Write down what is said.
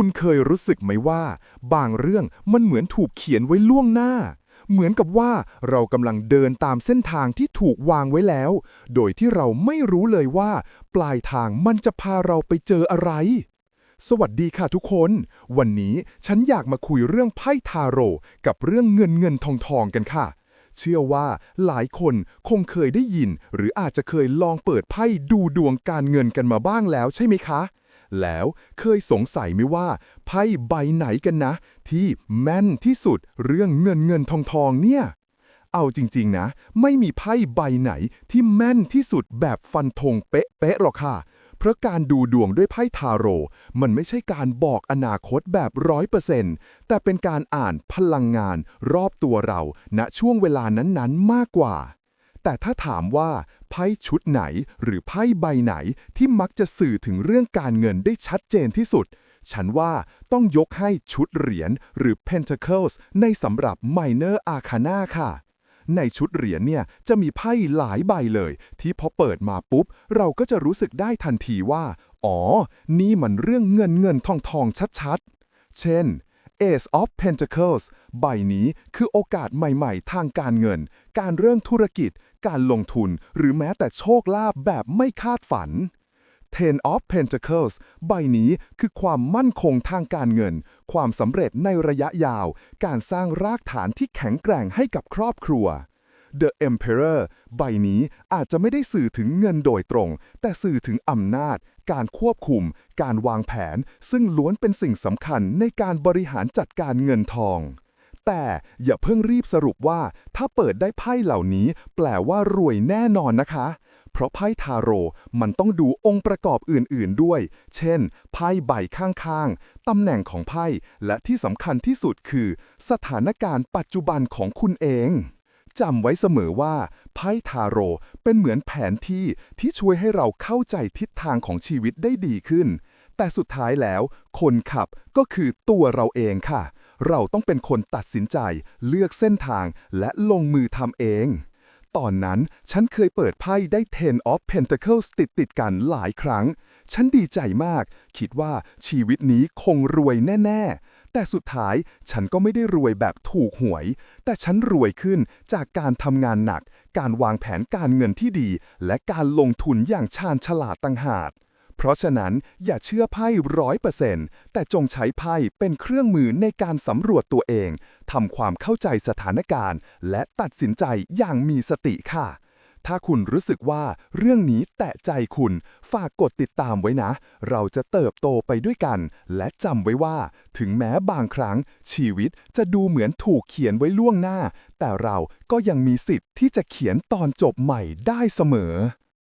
คุณเคยรู้สึกไหมว่า บางเรื่องมันเหมือนถูกเขียนไว้ล่วงหน้า เหมือนกับว่าเรากำลังเดินตามเส้นทางที่ถูกวางไว้แล้ว โดยที่เราไม่รู้เลยว่า ปลายทางมันจะพาเราไปเจออะไร สวัสดีค่ะทุกคน วันนี้ฉันอยากมาคุยเรื่องไพ่ทาโร่กับเรื่องเงินเงินทองทองกันค่ะ เชื่อว่าหลายคนคงเคยได้ยิน หรืออาจจะเคยลองเปิดไพ่ดูดวงการเงินกันมาบ้างแล้วใช่ไหมคะ แล้วเคยสงสัยไหมว่าไพ่ใบไหนกันนะ ที่แม่นที่สุดเรื่องเงินเงินทองทองเนี่ย เอาจริงๆนะ ไม่มีไพ่ใบไหนที่แม่นที่สุดแบบฟันธงเป๊ะๆหรอกค่ะเพราะการดูดวงด้วยไพ่ทาโร่ มันไม่ใช่การบอกอนาคตแบบร้อยเปอร์เซ็นต์แต่เป็นการอ่านพลังงานรอบตัวเราณช่วงเวลานั้นๆ มากกว่า แต่ถ้าถามว่าไพ่ชุดไหนหรือไพ่ใบไหนที่มักจะสื่อถึงเรื่องการเงินได้ชัดเจนที่สุด ฉันว่าต้องยกให้ชุดเหรียญหรือ Pentacles ในสำหรับ Minor Arcana ค่ะ ในชุดเหรียญเนี่ยจะมีไพ่หลายใบเลย ที่พอเปิดมาปุ๊บ เราก็จะรู้สึกได้ทันทีว่า อ๋อ นี่มันเรื่องเงินเงินทองทองชัดๆ เช่น Ace of Pentacles ใบนี้คือโอกาสใหม่ๆ ทางการเงิน การเรื่องธุรกิจ การลงทุน หรือแม้แต่โชคลาภแบบไม่คาดฝัน Ten of Pentacles ใบนี้คือความมั่นคงทางการเงิน ความสำเร็จในระยะยาว การสร้างรากฐานที่แข็งแกร่งให้กับครอบครัว The Emperor ใบนี้อาจจะไม่ได้สื่อถึงเงินโดยตรง แต่สื่อถึงอำนาจ การควบคุม การวางแผน ซึ่งล้วนเป็นสิ่งสำคัญในการบริหารจัดการเงินทอง แต่อย่าเพิ่งรีบสรุปว่า ถ้าเปิดได้ไพ่เหล่านี้ แปลว่ารวยแน่นอนนะคะ เพราะไพ่ทาโร่มันต้องดูองค์ประกอบอื่น ๆด้วย เช่น ไพ่ใบข้างๆตำแหน่งของไพ่และที่สำคัญที่สุดคือ สถานการณ์ปัจจุบันของคุณเอง จำไว้เสมอว่า ไพ่ทาโร่เป็นเหมือนแผนที่ที่ช่วยให้เราเข้าใจทิศทางของชีวิตได้ดีขึ้น แต่สุดท้ายแล้ว คนขับก็คือตัวเราเองค่ะ เราต้องเป็นคนตัดสินใจ เลือกเส้นทางและลงมือทำเอง ตอนนั้นฉันเคยเปิดไพ่ได้ Ten of Pentacles ติดติดกันหลายครั้ง ฉันดีใจมาก คิดว่าชีวิตนี้คงรวยแน่ ๆ แต่สุดท้ายฉันก็ไม่ได้รวยแบบถูกหวย แต่ฉันรวยขึ้นจากการทำงานหนัก การวางแผนการเงินที่ดี และการลงทุนอย่างชาญฉลาดต่างหากเพราะฉะนั้นอย่าเชื่อไพ่ร้อยเปอร์เซ็นต์แต่จงใช้ไพ่เป็นเครื่องมือในการสำรวจตัวเองทำความเข้าใจสถานการณ์ และตัดสินใจอย่างมีสติค่ะ ถ้าคุณรู้สึกว่าเรื่องนี้แตะใจคุณ ฝากกดติดตามไว้นะ เราจะเติบโตไปด้วยกัน และจำไว้ว่า ถึงแม้บางครั้ง ชีวิตจะดูเหมือนถูกเขียนไว้ล่วงหน้า แต่เราก็ยังมีสิทธิ์ที่จะเขียนตอนจบใหม่ได้เสมอ